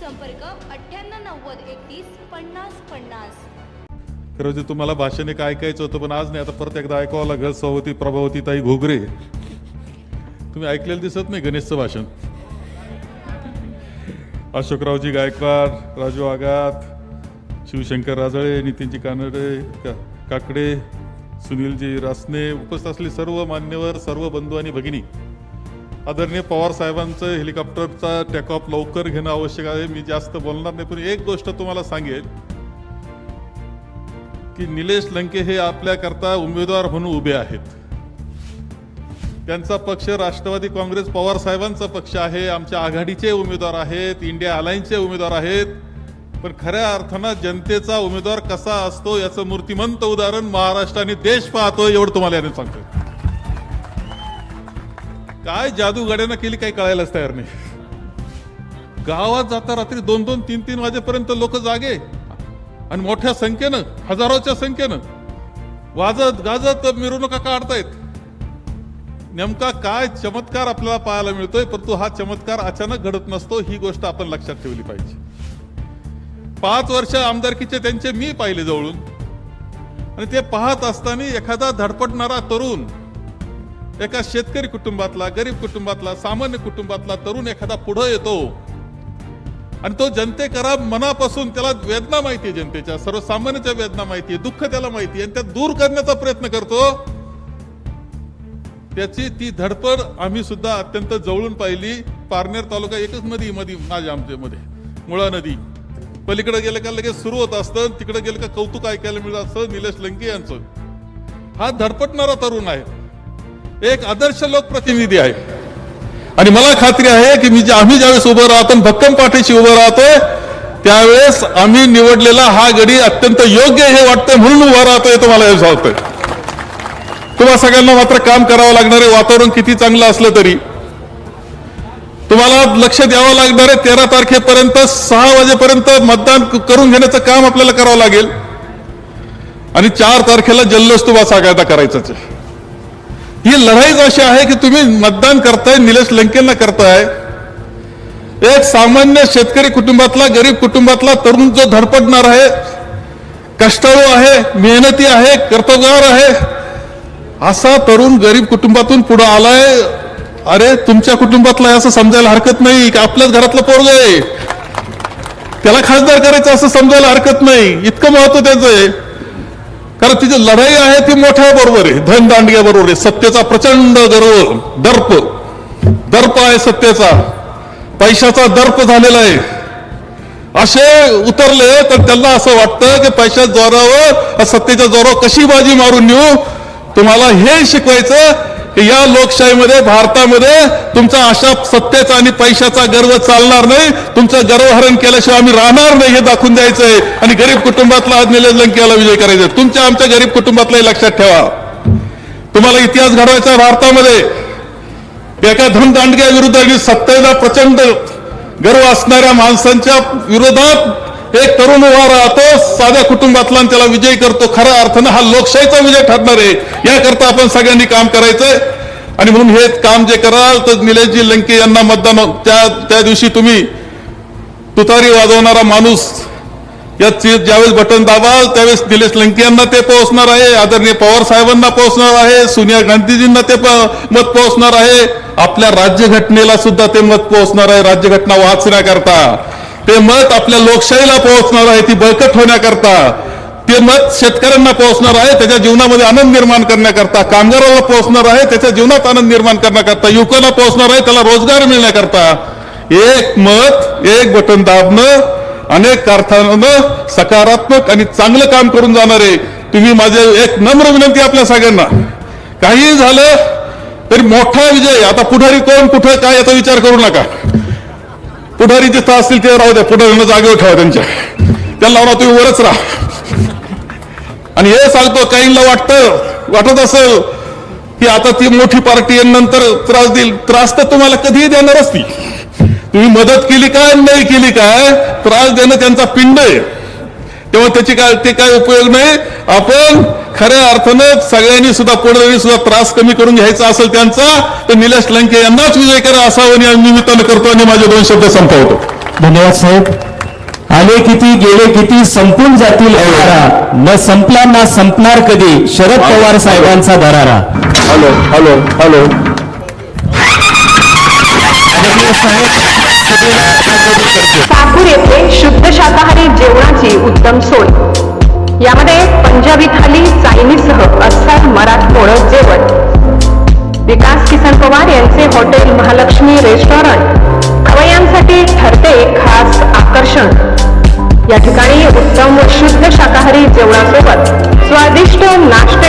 संपर्क अठ्ठ्याण्णव नव्वद एकतीस पन्नास पन्नास. खरंच म्हणजे तुम्हाला भाषण एक ऐकायचं होतं पण आज नाही आता परत एकदा ऐकावं लागेल. सवती प्रभावती ताई घोगरे. तुम्ही ऐकलेलं दिसत नाही गणेशचं भाषण. अशोकरावजी गायकवाड राजू आगात शिवशंकर राजळे नितीनजी कानडे का काकडे सुनीलजी रासने उपस्थित असले सर्व मान्यवर सर्व बंधू आणि भगिनी. आदरणीय पवार साहेबांचं हेलिकॉप्टरचा टेकऑफ लवकर घेणं आवश्यक आहे. मी जास्त बोलणार नाही पण एक गोष्ट तुम्हाला सांगेल की निलेश लंके हे आपल्याकरता उमेदवार म्हणून उभे आहेत. त्यांचा पक्ष राष्ट्रवादी काँग्रेस पवार साहेबांचा पक्ष आहे आमच्या आघाडीचे उमेदवार आहेत इंडिया अलायन्सचे उमेदवार आहेत. पण खऱ्या अर्थानं जनतेचा उमेदवार कसा असतो याचं मूर्तिमंत उदाहरण महाराष्ट्र आणि देश पाहतो एवढं तुम्हाला याने सांगतो काय जादूगाड्यानं केली काही कळायलाच तयार नाही. गावात जाता रात्री दोन दोन तीन तीन वाजेपर्यंत लोक जागे. आणि मोठ्या संख्येनं हजारोच्या संख्येनं वाजत गाजत मिरवणुका काढतायत. नेमका काय चमत्कार आपल्याला पाहायला मिळतोय परंतु हा चमत्कार अचानक घडत नसतो ही गोष्ट आपण लक्षात ठेवली पाहिजे. पाच वर्ष आमदारकीचे त्यांचे मी पाहिले जवळून. आणि ते पाहत असताना एखादा धडपडणारा तरुण एका शेतकरी कुटुंबातला गरीब कुटुंबातला सामान्य कुटुंबातला तरुण एखादा पुढे येतो. आणि तो जनतेकरा मनापासून त्याला वेदना माहिती आहे जनतेच्या सर्वसामान्याच्या वेदना माहिती आहे दुःख त्याला माहिती आहे आणि त्या दूर करण्याचा प्रयत्न करतो. त्याची ती धडपड आम्ही सुद्धा अत्यंत जवळून पाहिली. पारनेर तालुका एकच नदी मध्ये माझ्या आमच्यामध्ये मुळा नदी. पलीकडे गेलं का लगेच सुरू होत असतं तिकडे गेलं का कौतुक ऐकायला मिळत असतं निलेश लंके यांचं. हा धडपटणारा तरुण आहे. एक आदर्श लोकप्रतिनिधी आहे. आणि मला खात्री आहे की मी जे आम्ही ज्यावेळेस उभं राहतो आणि भक्कम पाठीशी उभं राहतोय त्यावेळेस आम्ही निवडलेला हा गडी अत्यंत योग्य हे वाटतंय म्हणून उभा राहतोय तुम्हाला हे सांगतोय. तुम्हा सगळ्यांना मात्र काम करावं लागणार आहे वातावरण किती चांगलं असलं तरी. तुम्हाला लक्ष द्यावं लागणार आहे तेरा तारखेपर्यंत सहा वाजेपर्यंत मतदान करून घेण्याचं काम आपल्याला करावं लागेल. आणि चार तारखेला जल्लोष तुम्हाला सगळ्यांना करायचंच आहे. ही लढाईच अशी आहे की तुम्ही मतदान करताय निलेश लंकेंना करताय. एक सामान्य शेतकरी कुटुंबातला गरीब कुटुंबातला तरुण जो धडपडणार आहे कष्टाळू आहे मेहनती आहे कर्तव्यगार आहे असा तरुण गरीब कुटुंबातून पुढे आलाय अरे तुमच्या कुटुंबातला असं समजायला हरकत नाही की आपल्याच घरातलं पोरग आहे. त्याला खासदार करायचं असं समजायला हरकत नाही इतकं महत्त्व त्याचं आहे. कारण तिची लढाई आहे ती मोठ्या बरोबर आहे. धनदांडग्या बरोबर आहे. सत्तेचा प्रचंड गर्व दर्प. दर्प आहे सत्तेचा. पैशाचा दर्प झालेला आहे. असे उतरले तर त्यांना असं वाटतं की पैशा जोरावर सत्तेच्या जोरावर कशी बाजी मारून नेऊ? तुम्हाला हे शिकवायचं की या लोकशाहीमध्ये भारतामध्ये तुमचा अशा सत्तेचा आणि पैशाचा गर्व चालणार नाही. तुमचं गर्वहरण केल्याशिवाय आम्ही राहणार नाही हे दाखवून द्यायचं आहे आणि गरीब कुटुंबातला आज निलेश लंकेला विजय करायचा. आहे. तुमच्या आमच्या गरीब कुटुंबातलाही लक्षात ठेवा. तुम्हाला इतिहास घडवायचा भारतामध्ये. एका धनदांडग्या विरुद्ध सत्तेचा सत्तेला प्रचंड गर्व असणाऱ्या माणसांच्या विरोधात एक तरुण उभा राहतो साध्या कुटुंबातला आणि त्याला विजय करतो. खऱ्या अर्थानं हा लोकशाहीचा विजय ठरणार आहे. याकरता आपण सगळ्यांनी काम करायचंय. आणि म्हणून हे काम जे कराल तर निलेशजी लंके यांना मतदान त्या त्या दिवशी तुम्ही तुतारी वाजवणारा माणूस या ज्यावेळेस बटन दाबाल त्यावेळेस निलेश लंके यांना ते पोहोचणार आहे. आदरणीय पवार साहेबांना पोहोचणार आहे. सोनिया गांधीजींना ते मत पोहोचणार आहे. आपल्या राज्यघटनेला सुद्धा ते मत पोहोचणार आहे. राज्यघटना वाचण्याकरता. ते मत आपल्या लोकशाहीला पोहोचणार आहे ती बळकट होण्याकरता. ते मत शेतकऱ्यांना पोहोचणार आहे त्याच्या जीवनामध्ये आनंद निर्माण करण्याकरता. कामगाराला पोहोचणार आहे त्याच्या जीवनात आनंद निर्माण करण्याकरता. युवकांना पोहोचणार आहे त्याला रोजगार मिळण्याकरता. एक मत एक बटन दाबणं अनेक अर्थानं सकारात्मक आणि चांगलं काम करून जाणारे तुम्ही माझे एक नम्र विनंती आपल्या सगळ्यांना. काही झालं तरी मोठा विजय. आता पुढारी कोण कुठं काय याचा विचार करू नका. पुढारी जिथं असतील ते राहू द्या. पुढाऱ्यांना जागेवर ठेवा त्यांच्या. त्यांना लावणार तुम्ही वरच राहा. आणि हे सांगतो काहींना वाटतं वाटत असेल की आता ती मोठी पार्टी आहे नंतर त्रास देईल. त्रास तर तुम्हाला कधीही देणारच ती तुम्ही मदत केली काय नाही केली काय त्रास देणं त्यांचा पिंड आहे. तेव्हा त्याची काय ते काय उपयोग नाही. आपण खऱ्या अर्थानं सगळ्यांनी सुद्धा कोणालाही सुद्धा त्रास कमी करून घ्यायचा असेल त्यांचा तर निलेश लंके यांनाच विजय करा असावं निमित्तानं करतो आणि माझे दोन शब्द संपवतो. धन्यवाद साहेब. आले किती गेले किती संपून जातील अवधारा न संपला ना संपणार कधी? शरद पवार साहेबांचा दरारा. Hello hello hello. साकूर येथे शुद्ध शाकाहारी जेवणाची उत्तम सोय. यामध्ये पंजाबी थाली चायनीजसह अस्सल मराठमोळ जेवण. विकास किसन पवार यांचे हॉटेल महालक्ष्मी रेस्टॉरंट. खवयांसाठी ठरते खास आकर्षण. या ठिकाणी उत्तम व शुद्ध शाकाहारी जेवणासोबत स्वादिष्ट नाश्ते